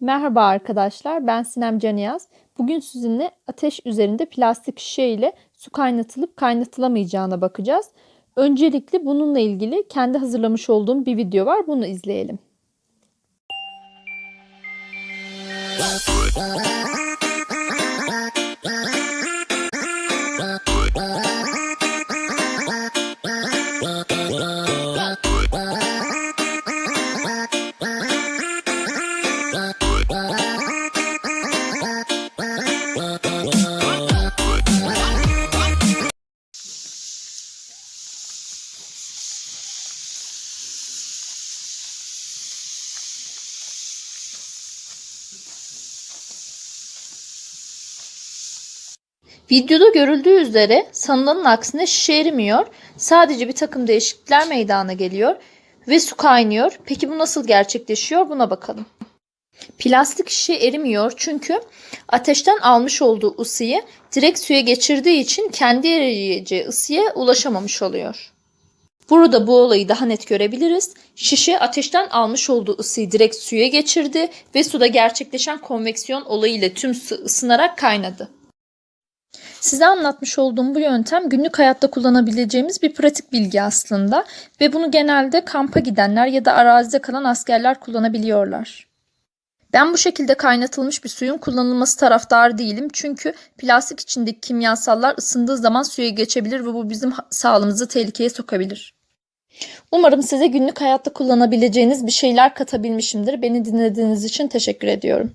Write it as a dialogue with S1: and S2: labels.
S1: Merhaba arkadaşlar, ben Sinem Caniyaz. Bugün sizinle ateş üzerinde plastik şişe ile su kaynatılıp kaynatılamayacağına bakacağız. Öncelikle bununla ilgili kendi hazırlamış olduğum bir video var, bunu izleyelim. Videoda görüldüğü üzere sanılanın aksine şişe erimiyor. Sadece bir takım değişiklikler meydana geliyor ve su kaynıyor. Peki bu nasıl gerçekleşiyor? Buna bakalım. Plastik şişe erimiyor çünkü ateşten almış olduğu ısıyı direkt suya geçirdiği için kendi eriyeceği ısıya ulaşamamış oluyor. Burada bu olayı daha net görebiliriz. Şişe ateşten almış olduğu ısıyı direkt suya geçirdi ve suda gerçekleşen konveksiyon olayı ile tüm su ısınarak kaynadı. Size anlatmış olduğum bu yöntem günlük hayatta kullanabileceğimiz bir pratik bilgi aslında ve bunu genelde kampa gidenler ya da arazide kalan askerler kullanabiliyorlar. Ben bu şekilde kaynatılmış bir suyun kullanılması taraftarı değilim çünkü plastik içindeki kimyasallar ısındığı zaman suya geçebilir ve bu bizim sağlığımızı tehlikeye sokabilir. Umarım size günlük hayatta kullanabileceğiniz bir şeyler katabilmişimdir. Beni dinlediğiniz için teşekkür ediyorum.